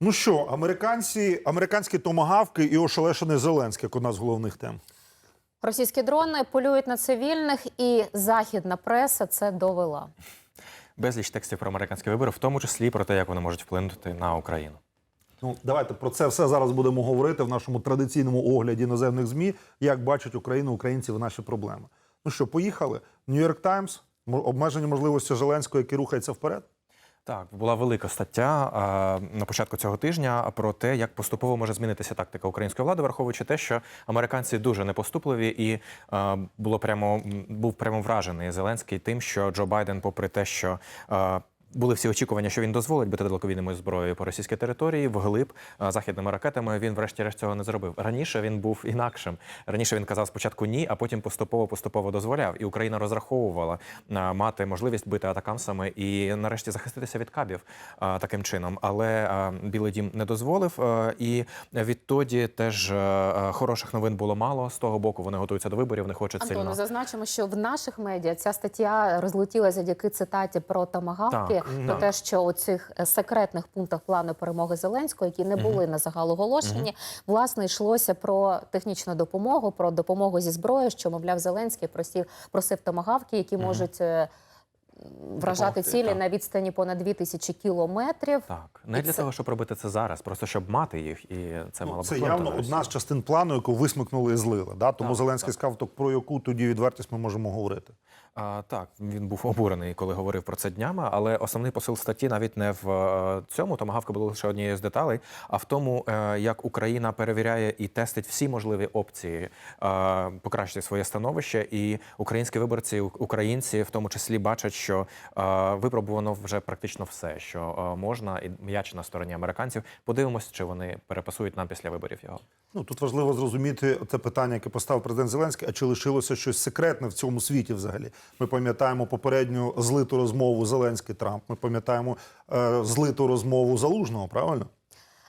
Ну що, американці, американські томагавки і ошелешений Зеленський, як одна з головних тем. Російські дрони полюють на цивільних, і західна преса це довела. Безліч текстів про американські вибори, в тому числі про те, як вони можуть вплинути на Україну. Ну, давайте про це все зараз будемо говорити в нашому традиційному огляді іноземних змі, як бачать Україну, українців і наші проблеми. Ну що, поїхали? Нью-Йорк Таймс, обмежені можливості Зеленського, який рухається вперед. Так, була велика стаття а, на початку цього тижня про те, як поступово може змінитися тактика української влади, враховуючи те, що американці дуже непоступливі, і а, було прямо був прямо вражений Зеленський тим, що Джо Байден, попри те, що а, були всі очікування, що він дозволить бити далекобійною зброєю по російській території, вглиб західними ракетами. Він, врешті-решт, цього не зробив. Раніше він був інакшим. Раніше він казав спочатку ні, а потім поступово поступово дозволяв. І Україна розраховувала мати можливість бити атакамсами і нарешті захиститися від кабів таким чином. Але Білий Дім не дозволив. І відтоді теж хороших новин було мало. З того боку вони готуються до виборів, не хочуть Антоне, сильно. зазначимо, що в наших медіа ця стаття розлетілася завдяки цитаті про Так, про те, що у цих е, секретних пунктах плану перемоги Зеленського, які не були на загал оголошені, власне йшлося про технічну допомогу, про допомогу зі зброєю, що мовляв Зеленський просив просив томагавки, які можуть. е, Вражати Допомогти, цілі так. на відстані понад 2000 кілометрів. Так, не І для це- того, щоб робити це зараз, просто щоб мати їх, і це мало Ну, б це явно одна з частин плану, яку висмикнули і злили. Да? Тому Так, Зеленський сказав, то про яку тоді відвертість ми можемо говорити. А, так, він був обурений, коли говорив про це днями, але основний посил статті навіть не в е, цьому. Томагавка була лише однією з деталей, а в тому, е, як Україна перевіряє і тестить всі можливі опції е, покращити своє становище. І українські виборці, українці, в тому числі, бачать, що випробувано вже практично все, що можна, і м'яч на стороні американців. Подивимось, чи вони перепасують нам після виборів його. Ну тут важливо зрозуміти це питання, яке поставив президент Зеленський. А чи лишилося щось секретне в цьому світі взагалі? Ми пам'ятаємо попередню злиту розмову Зеленський Трамп. Ми пам'ятаємо е, злиту розмову Залужного, правильно?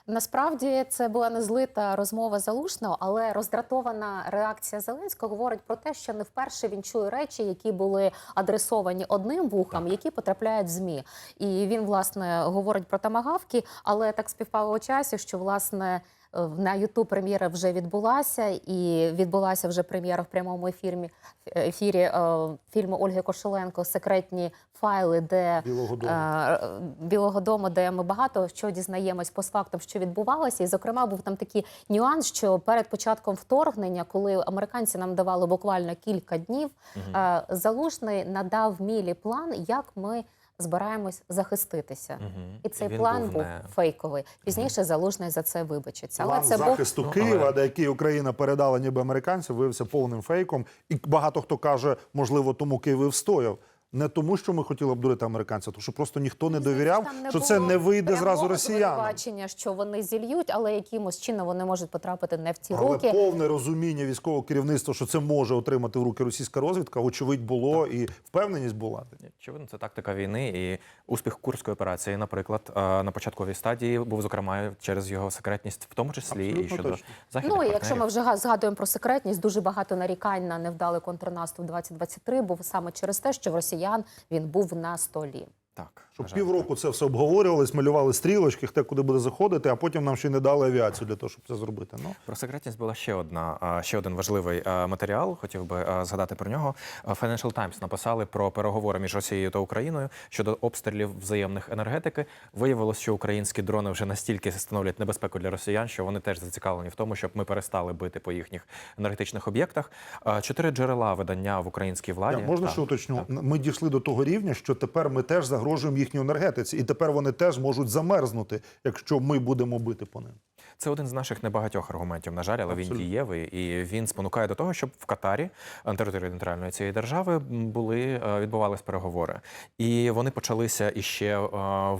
Насправді це була не злита розмова залужного, але роздратована реакція Зеленського говорить про те, що не вперше він чує речі, які були адресовані одним вухам, які потрапляють в змі. І він власне говорить про тамагавки, але так співпало у часі, що власне. Е, На Ютуб прем'єра вже відбулася, і відбулася вже прем'єра в прямому ефірі, ефірі е, фільму Ольги Кошеленко Секретні файли, де Білого Дому. е, Білого Дому, де ми багато що дізнаємось по фактам, що відбувалося. І, зокрема, був там такий нюанс, що перед початком вторгнення, коли американці нам давали буквально кілька днів, е, залужний надав мілі план, як ми збираємось захиститися. Угу. І цей Він план був був не- фейковий. Пізніше залужний за це вибачиться. Але План це був захисту Ну, Києва, але- де який Україна передала ніби американцям, виявився повним фейком. І багато хто каже, можливо, тому Київ і встояв. Не тому, що ми хотіли обдурити американців, тому що просто ніхто не довіряв, не що це не вийде зразу росіянам. звинувачення, що вони зільють, але якимось чином вони можуть потрапити не в ці Але руки. повне розуміння військового керівництва, що це може отримати в руки російська розвідка, очевидь було і впевненість була. Очевидно, це тактика війни і успіх курської операції, наприклад, е, на початковій стадії був зокрема через його секретність, в тому числі і щодо точно. західних Ну і якщо ми вже га- згадуємо про секретність, дуже багато нарікань на невдалий контрнаступ 2023 був саме через те, що в росіян він був на столі. Так Щоб жаль, півроку це все обговорювалось, малювали стрілочки, хто куди буде заходити, а потім нам ще не дали авіацію для того, щоб це зробити. Ну Про секретність була ще одна, ще один важливий матеріал. Хотів би згадати про нього. Financial Times написали про переговори між Росією та Україною щодо обстрілів взаємних енергетики. Виявилось, що українські дрони вже настільки становлять небезпеку для росіян, що вони теж зацікавлені в тому, щоб ми перестали бити по їхніх енергетичних об'єктах. Чотири джерела видання в українській владі. я можна Так, ще уточню? так. Ми дійшли до того рівня, що тепер ми теж загрожуємо їхній енергетиці, і тепер вони теж можуть замерзнути, якщо ми будемо бити по ним. Це один з наших небагатьох аргументів, на жаль, але Абсолютно. він дієвий і він спонукає до того, щоб в Катарі, на території нейтральної цієї держави, були е, відбувались переговори. І вони почалися іще е,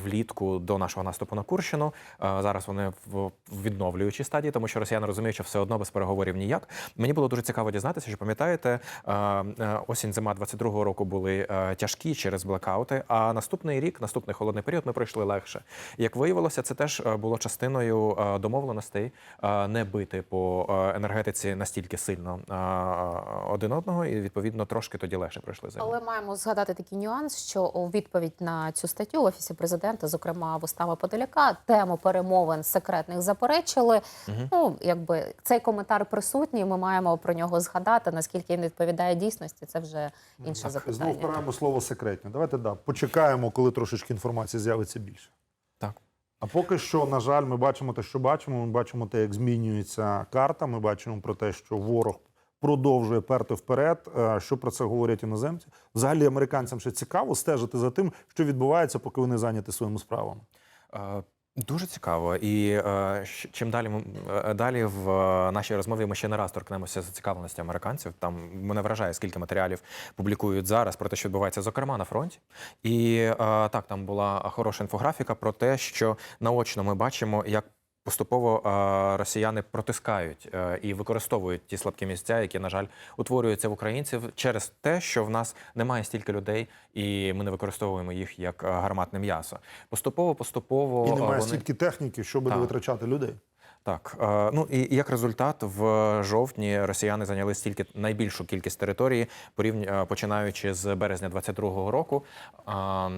влітку до нашого наступу на Курщину. Е, Зараз вони в відновлюючій стадії, тому що росіяни розуміють, що все одно без переговорів ніяк. Мені було дуже цікаво дізнатися, що пам'ятаєте, е, е, осінь зима 22-го року були е, тяжкі через блекаути. А наступний рік, наступний холодний період, ми пройшли легше. Як виявилося, це теж е, було частиною е, домов домовленостей, е, не бити по е, енергетиці настільки сильно е, один одного, і відповідно трошки тоді легше пройшли зиму. Але маємо згадати такий нюанс, що у відповідь на цю статтю в офісі президента, зокрема вустами Подоляка, тему перемовин секретних заперечили. Ну якби цей коментар присутній. Ми маємо про нього згадати. Наскільки він відповідає дійсності, це вже інше Знову запитання. впираємо слово секретні. Давайте да, почекаємо, коли трошечки інформації з'явиться більше. А поки що, на жаль, ми бачимо те, що бачимо. Ми бачимо те, як змінюється карта. Ми бачимо про те, що ворог продовжує перти вперед. Е, Що про це говорять іноземці? Взагалі, американцям ще цікаво стежити за тим, що відбувається, поки вони зайняті своїми справами. Дуже цікаво, і е, чим далі ми е, далі в е, нашій розмові ми ще не раз торкнемося зацікавленості американців. Там мене вражає, скільки матеріалів публікують зараз про те, що відбувається, зокрема на фронті. І е, так, там була хороша інфографіка про те, що наочно ми бачимо, як. Поступово росіяни протискають е, і використовують ті слабкі місця, які, на жаль, утворюються в українців через те, що в нас немає стільки людей, і ми не використовуємо їх як е, гарматне м'ясо. Поступово, поступово І немає вони... стільки техніки, щоб не витрачати людей. Так, е, ну і як результат, в жовтні росіяни зайняли стільки найбільшу кількість території, порівня е, починаючи з березня 22-го року. А,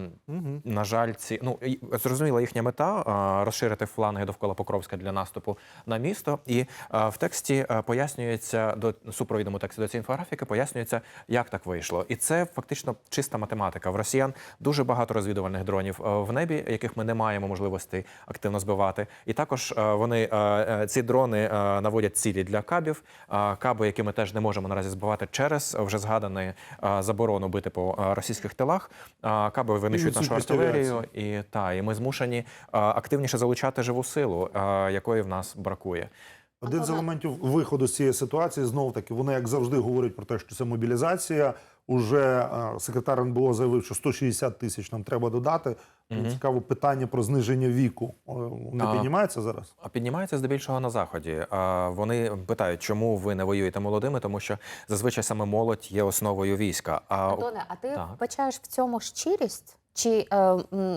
На жаль, ці ну зрозуміла їхня мета розширити фланги довкола Покровська для наступу на місто. І в тексті пояснюється до супровідному тексті до цієї інфографіки, пояснюється, як так вийшло. І це фактично чиста математика. В росіян дуже багато розвідувальних дронів е, в небі, яких ми не маємо можливості активно збивати. І також е, вони е, е, ці дрони е, наводять цілі для кабів, е, каби, які ми теж не можемо наразі збивати через вже згадану е, заборону бити по е, російських тилах. Е, Каби винищують нашу артилерію, і та і ми змушені е, активніше залучати живу силу, е, якої в нас бракує. Один з елементів виходу з цієї ситуації знов таки вони, як завжди, говорять про те, що це мобілізація. Уже е, секретар НБО заявив, що 160 тисяч нам треба додати. Цікаво питання про зниження віку. Е, Не А. піднімається зараз? А піднімається здебільшого на заході. А вони питають, чому ви не воюєте молодими, тому що зазвичай саме молодь є основою війська. А Антоне, а ти Так. вбачаєш в цьому щирість? Чи е,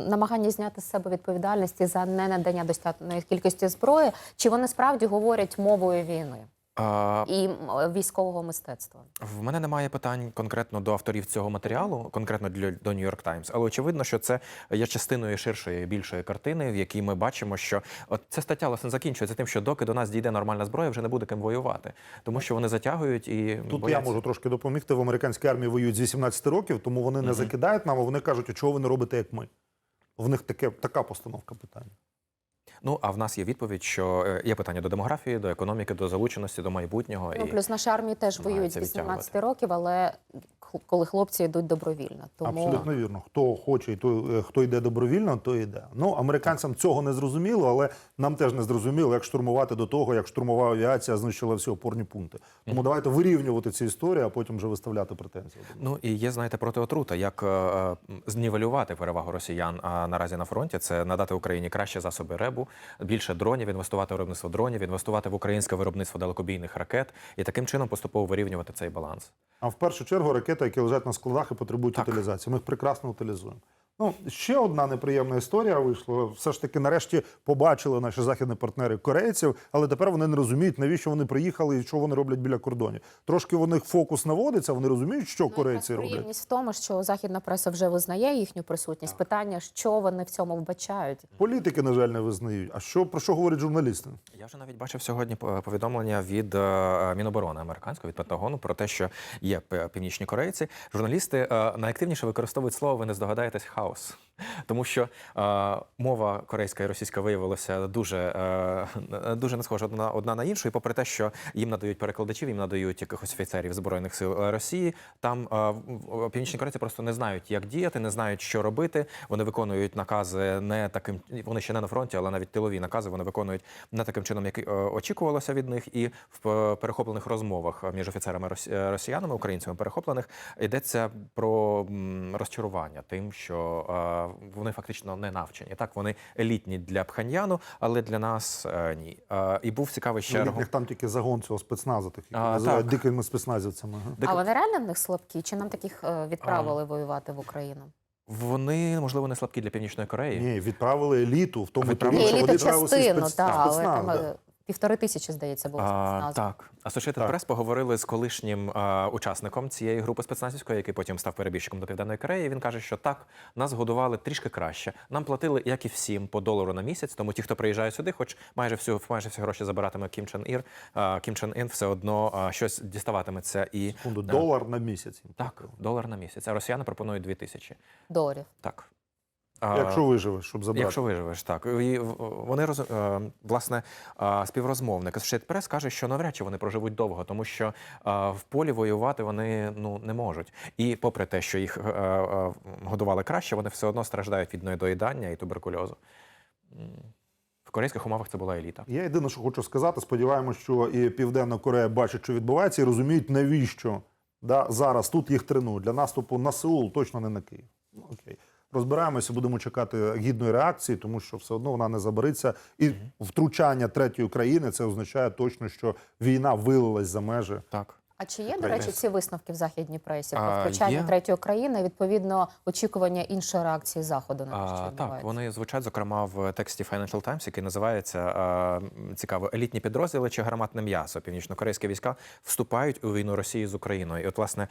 намагання зняти з себе відповідальності за ненадання достатньої кількості зброї, чи вони справді говорять мовою війни а, і військового мистецтва? В мене немає питань конкретно до авторів цього матеріалу, конкретно для до New York Times, але очевидно, що це є частиною ширшої більшої картини, в якій ми бачимо, що от ця стаття власне закінчується тим, що доки до нас дійде нормальна зброя, вже не буде ким воювати, тому що вони затягують і Тут бояться. я можу трошки допомогти. В американській армії воюють з 18 років, тому вони не закидають нам, а вони кажуть, чого ви не робите, як ми. В них таке, така постановка питання. Ну а в нас є відповідь, що е, є питання до демографії, до економіки, до залученості, до майбутнього. Ну, і... плюс наші армії теж воюють з намагаються 18 років, але коли хлопці йдуть добровільно. Тому Абсолютно вірно. Хто хоче і той, е, хто йде добровільно, той йде. Ну американцям цього не зрозуміло, але нам теж не зрозуміло, як штурмувати до того, як штурмова авіація знищила всі опорні пункти. Тому давайте вирівнювати ці історії, а потім вже виставляти претензії. Ну і є, знаєте, протиотрута, як е, е, знівелювати перевагу росіян а, наразі на фронті. Це надати Україні кращі засоби ребу, більше дронів, інвестувати в виробництво дронів, інвестувати в українське виробництво далекобійних ракет і таким чином поступово вирівнювати цей баланс. А в першу чергу ракети, які лежать на складах і потребують Так. утилізації. Ми їх прекрасно утилізуємо. Ну, ще одна неприємна історія вийшла. Все ж таки, нарешті побачили наші західні партнери корейців, але тепер вони не розуміють, навіщо вони приїхали і що вони роблять біля кордонів. Трошки у них фокус наводиться, вони розуміють, що корейці Ну, роблять. приємність в тому, що західна преса вже визнає їхню присутність. Питання, що вони в цьому вбачають. Політики, на жаль, не визнають. А що про що говорять журналісти? Я вже навіть бачив сьогодні е, повідомлення від е, Міноборони американського від Пентагону про те, що є північні корейці. Журналісти е, найактивніше використовують слово, ви не здогадаєтесь, хаос. Тому що е, мова корейська і російська виявилася дуже, е, дуже не схожа одна, одна на іншу. І попри те, що їм надають перекладачів, їм надають якихось офіцерів збройних сил е, Росії. Там е, північні корейці просто не знають, як діяти, не знають, що робити. Вони виконують накази не таким, вони ще не на фронті, але навіть тилові накази вони виконують не таким чином, як е, очікувалося від них. І в е, перехоплених розмовах між офіцерами рос- росіянами, українцями перехоплених йдеться про розчарування тим, що е, вони фактично не навчені. Так, вони елітні для Пхеньяну, але для нас е, ні. Е, І був цікавий ще Ну, аргу- там тільки загон цього спецназу, тих, називають так. дикими спецназівцями. Дик- А вони реально в них слабкі? Чи нам таких е, відправили воювати в Україну? Вони можливо не слабкі для північної Кореї. Ні, відправили еліту, в тому Відправили тому, що вони частину, спец- та, але спецназ, там да. Е, півтори тисячі, здається, було А, спецназу. так, Associated Так. Press поговорили з колишнім а, учасником цієї групи спецназівської, який потім став перебіжчиком до Південної Кореї. Він каже, що так, нас годували трішки краще. Нам платили, як і всім, по долару на місяць. Тому ті, хто приїжджає сюди, хоч майже всю майже всі гроші забиратиме Кім Чен Ір, а, Кім Чен Ін все одно а, щось діставатиметься і Секунду, долар на місяць. так, долар на місяць. А росіяни пропонують дві тисячі. Доларів. Так. Якщо виживеш, щоб забрати. Якщо виживеш, так і вони роз е, власне співрозмовник Associated Press каже, що навряд чи вони проживуть довго, тому що в полі воювати вони ну не можуть. І попри те, що їх е, е, годували краще, вони все одно страждають від недоїдання і туберкульозу. В корейських умовах це була еліта. Я єдине, що хочу сказати, сподіваємося, що і Південна Корея бачить, що відбувається, і розуміють, навіщо да, зараз тут їх тренують. Для наступу на Сеул точно не на Київ. Ну, окей. Розбираємося, будемо чекати гідної реакції, тому що все одно вона не забереться. І втручання третьої країни це означає точно, що війна вилилась за межі. Так. А чи є, до речі, ці висновки в західній пресі про втручання третьої країни, відповідно, очікування іншої реакції заходу на те, що так, вони звучать, зокрема, в тексті Financial Times, який називається цікаво елітні підрозділи чи гарматне м'ясо. Північно-корейські війська вступають у війну Росії з Україною. І от, власне,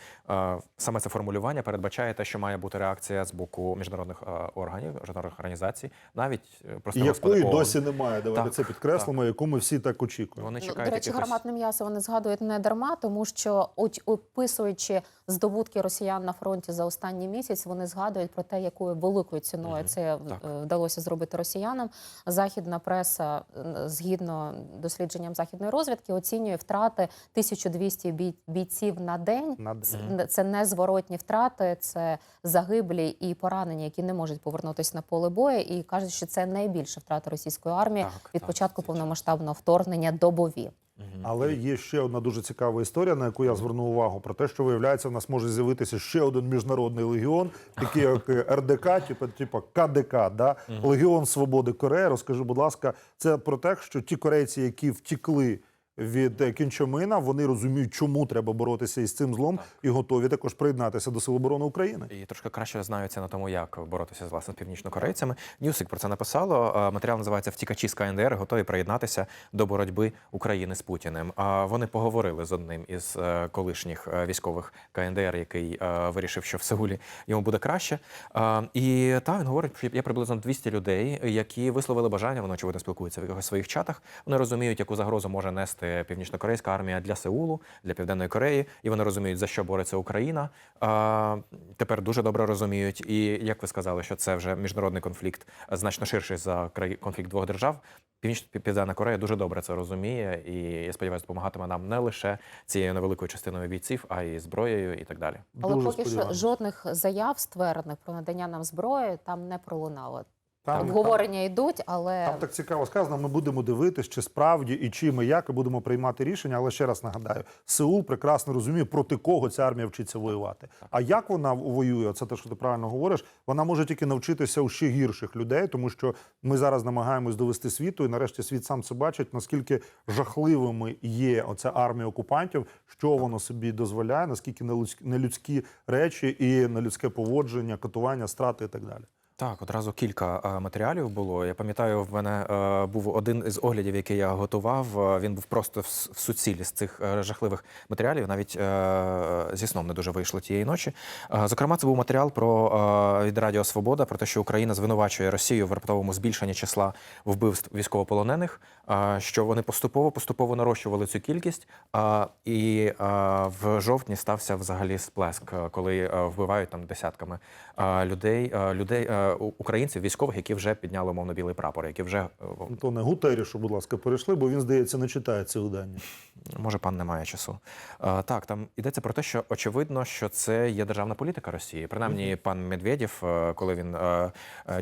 саме це формулювання передбачає те, що має бути реакція з боку міжнародних органів, міжнародних організацій, навіть господи, якої ООН. досі немає. Давайте Так, це підкреслимо, яку ми всі так очікуємо. Вони Ну, чекають до речі, якихось- гарматне м'ясо вони згадують не дарма, тому що оч- описуючи здобутки росіян на фронті за останній місяць, вони згадують про те, якою великою ціною це Так. е, вдалося зробити росіянам. Західна преса, згідно дослідженням західної розвідки, оцінює втрати 1200 бій- бійців на день. На Це-. Це незворотні втрати, це загиблі і поранені, які не можуть повернутися на поле бою. І кажуть, що це найбільша втрата російської армії Так, від так, початку повномасштабного вторгнення добові. Але є ще одна дуже цікава історія, на яку я звернув увагу, про те, що виявляється, в нас може з'явитися ще один міжнародний легіон, такий як РДК, типу, типу КДК, да? Легіон Свободи Кореї. Розкажи, будь ласка, це про те, що ті корейці, які втікли від е, Кінчамина, вони розуміють, чому треба боротися із цим злом, і готові також приєднатися до Сил оборони України. І трошки краще знаються на тому, як боротися з власне північнокорейцями. Ньюсик про це написало. Матеріал називається Втікачі з КНДР готові приєднатися до боротьби України з Путіним. А вони поговорили з одним із е, колишніх е, військових КНДР, який е, вирішив, що в Сеулі йому буде краще. І та він говорить, що є приблизно 200 людей, які висловили бажання. Вони очевидно спілкуються в якихось своїх чатах. Вони розуміють, яку загрозу може нести північнокорейська армія для Сеулу, для Південної Кореї, і вони розуміють, за що бореться Україна. А, тепер дуже добре розуміють. І як ви сказали, що це вже міжнародний конфлікт значно ширший за конфлікт двох держав. Північ Південна Корея дуже добре це розуміє, і я сподіваюся, допомагатиме нам не лише цією невеликою частиною бійців, а й зброєю і так далі. Але Дуже поки що жодних заяв ствердних про надання нам зброї там не пролунало. Там- Обговорення йдуть, але Там так цікаво сказано. Ми будемо дивитись, чи справді і чим і як, і будемо приймати рішення. Але ще раз нагадаю, Сеул прекрасно розуміє, проти кого ця армія вчиться воювати. А як вона воює, це те, що ти правильно говориш. Вона може тільки навчитися у ще гірших людей, тому що ми зараз намагаємось довести світу, і нарешті світ сам це бачить, наскільки жахливими є оця армія окупантів, що воно собі дозволяє, наскільки нелюдські- нелюдські речі і нелюдське поводження, катування, страти і так далі. Так, одразу кілька е, матеріалів було. Я пам'ятаю, в мене е, був один із оглядів, який я готував. е, Він був просто в, суцілі з цих жахливих матеріалів. Навіть зі сном не дуже вийшло тієї ночі. Зокрема, це був матеріал про від Радіо Свобода про те, що Україна звинувачує Росію в раптовому збільшенні числа вбивств військовополонених. що вони поступово поступово нарощували цю кількість. і в жовтні стався взагалі сплеск, коли вбивають там десятками людей, людей українців, військових, які вже підняли умовно білий прапор, які вже е, Антоне Гутерішу, будь ласка, перейшли, бо він, здається, не читає ці видання. Може, пан не має часу. Е, так, там йдеться про те, що очевидно, що це є державна політика Росії. Принаймні, пан Медведєв, е, коли він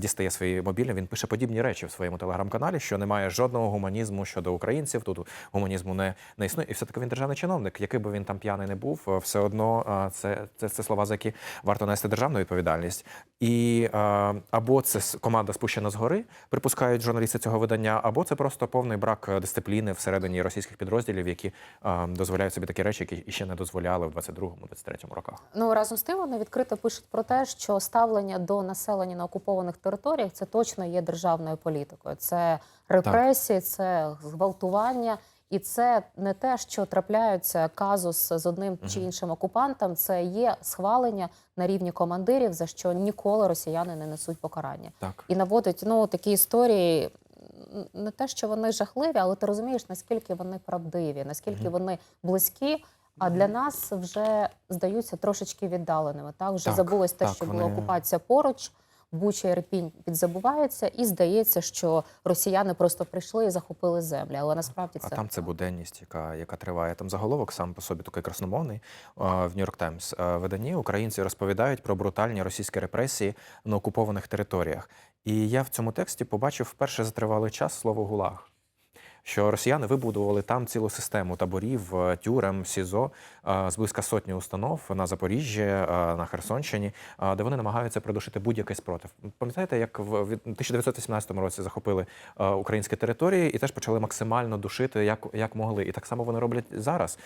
дістає свої мобільні, він пише подібні речі в своєму телеграм-каналі, що немає жодного гуманізму щодо українців. Тут гуманізму не, не існує. І все таки він державний чиновник. Який би він там п'яний не був, все одно це, це, це слова, за які варто нести державну відповідальність. І е, або це команда спущена згори, припускають журналісти цього видання, або це просто повний брак е, дисципліни всередині російських підрозділів, які е, дозволяють собі такі речі, які ще не дозволяли в 22-23 роках. Ну разом з тим вони відкрито пишуть про те, що ставлення до населення на окупованих територіях це точно є державною політикою. Це репресії, це зґвалтування. І це не те, що трапляються казус з одним чи іншим окупантом. Це є схвалення на рівні командирів, за що ніколи росіяни не несуть покарання. Так. І наводить ну такі історії. Не те, що вони жахливі, але ти розумієш, наскільки вони правдиві, наскільки вони близькі. А для нас вже здаються трошечки віддаленими. Так вже Так, забулось те, так, що була окупація поруч. Буча Ірпінь підзабувається, і здається, що росіяни просто прийшли і захопили землі. Але насправді А там це буденність, яка, яка триває. Там заголовок сам по собі такий красномовний в Нью-Йорк Таймс виданні. Українці розповідають про брутальні російські репресії на окупованих територіях. І я в цьому тексті побачив вперше за тривалий час слово гулаг. Що росіяни вибудували там цілу систему таборів, е, тюрем, СІЗО е, з близька сотні установ на Запоріжжі, е, на Херсонщині, де вони намагаються придушити будь-який спротив. Пам'ятаєте, як в від- 1918 році захопили українські території і теж почали максимально душити, як, як могли. І так само вони роблять зараз.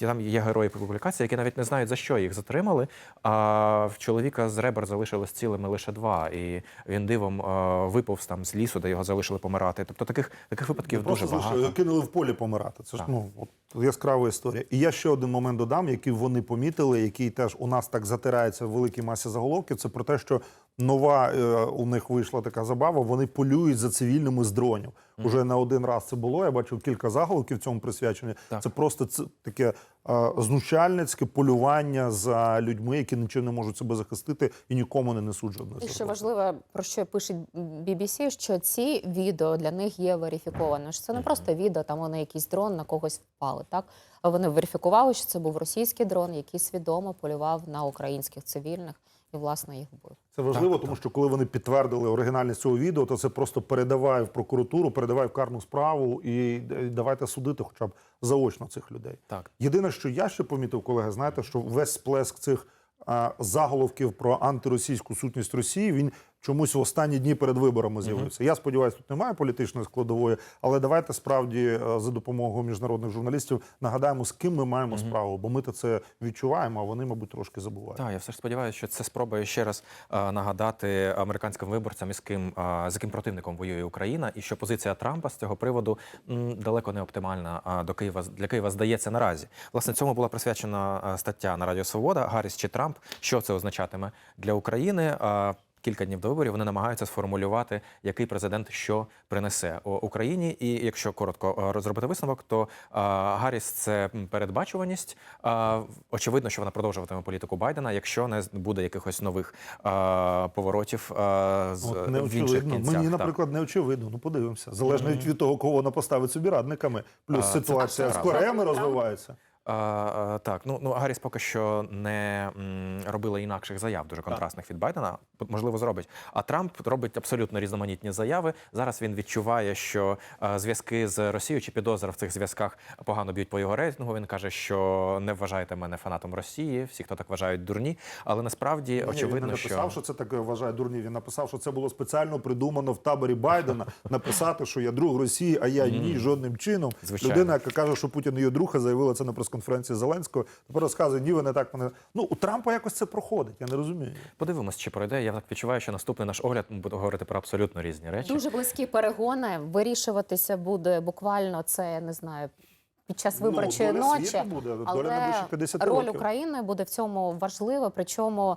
Там є герої публікації, які навіть не знають за що їх затримали. А в чоловіка з ребер залишилось цілими лише два, і він дивом виповз там з лісу, де його залишили помирати. Тобто таких таких випадків дуже Просто багато. залишили, кинули в полі помирати. Це ж Так. ну от, яскрава історія. І я ще один момент додам, який вони помітили, який теж у нас так затирається в великій масі заголовків. Це про те, що нова е, у них вийшла така забава. Вони полюють за цивільними з дронів. Уже не один раз це було. Я бачив кілька заголовків цьому присвячені. Так. Це просто це таке е, знущальницьке полювання за людьми, які нічим не можуть себе захистити і нікому не несуть жодної І що загрози. важливо, про що пише BBC, що ці відео для них є верифіковані. Що це не просто відео, там вони якийсь дрон на когось впали. Так вони верифікували, що це був російський дрон, який свідомо полював на українських цивільних і власне їх вбив. Це важливо, Так, тому що коли вони підтвердили оригінальність цього відео, то це просто передавай в прокуратуру, передавай в карну справу і е, давайте судити хоча б заочно цих людей. Так. Єдине, що я ще помітив, колеги, знаєте, що весь сплеск цих а, заголовків про антиросійську сутність Росії він чомусь в останні дні перед виборами з'явився. Я сподіваюся, тут немає політичної складової, але давайте справді е, за допомогою міжнародних журналістів нагадаємо, з ким ми маємо справу, бо ми то це відчуваємо, а вони, мабуть, трошки забувають. Так, я все ж сподіваюся, що це спробує ще раз е, нагадати американським виборцям, із ким е, з яким противником воює Україна, і що позиція Трампа з цього приводу м, далеко не оптимальна а, до Києва для Києва здається наразі. Власне, цьому була присвячена стаття на Радіо Свобода Гарріс чи Трамп. Що це означатиме для України? Е, Кілька днів до виборів вони намагаються сформулювати, який президент що принесе Україні. І якщо коротко е, розробити висновок, то е, Гарріс це передбачуваність. Е, Очевидно, що вона продовжуватиме політику Байдена, якщо не буде якихось нових е, поворотів е, з От не в інших кінцях. Мені, наприклад, не очевидно. Ну подивимося. Залежно від того, кого вона поставить собі радниками. Плюс А, ситуація з. Кореями розвивається. А, так, ну ну Гарріс поки що не м, робила інакших заяв, дуже контрастних від Байдена. Можливо, зробить. А Трамп робить абсолютно різноманітні заяви. Зараз він відчуває, що а, зв'язки з Росією чи підозра в цих зв'язках погано б'ють по його рейтингу. Він каже, що не вважайте мене фанатом Росії. Всі, хто так вважають, дурні. Але насправді Ні, очевидно, він не написав, що що це таке вважає дурні. Він написав, що це було спеціально придумано в таборі Байдена написати, що я друг Росії, а я ні, жодним чином. Звичайно. Людина, яка каже, що Путін її друг, заявила це на прес-конференції Зеленського. Тепер розказує, ні, ви не так мене. Ну у Трампа якось це проходить. Я не розумію. подивимось, чи пройде. Я так відчуваю, що наступний наш огляд ми будемо говорити про абсолютно різні речі. Дуже близькі перегони. Вирішуватися буде буквально це я не знаю. Під час Ну, виборчої доля ночі, буде, доля але найближчих 50 роль років. України буде в цьому важлива. Причому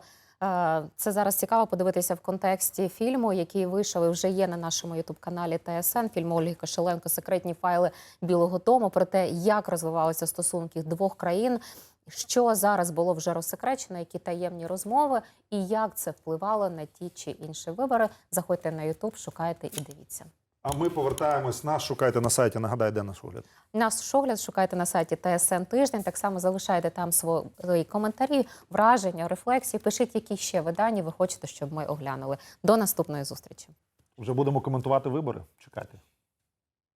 це зараз цікаво подивитися в контексті фільму, який вийшов і вже є на нашому ютуб-каналі ТСН. Фільм Ольги Кошеленко Секретні файли Білого Дому про те, як розвивалися стосунки двох країн. Що зараз було вже розсекречено, які таємні розмови, і як це впливало на ті чи інші вибори. Заходьте на Ютуб, шукайте і дивіться. А ми повертаємось. Нас шукайте на сайті. Нагадай, де наш огляд. Наш огляд шукайте на сайті ТСН тиждень. Так само залишайте там свої коментарі, враження, рефлексії. Пишіть, які ще видання ви хочете, щоб ми оглянули. До наступної зустрічі. Вже будемо коментувати вибори. Чекайте.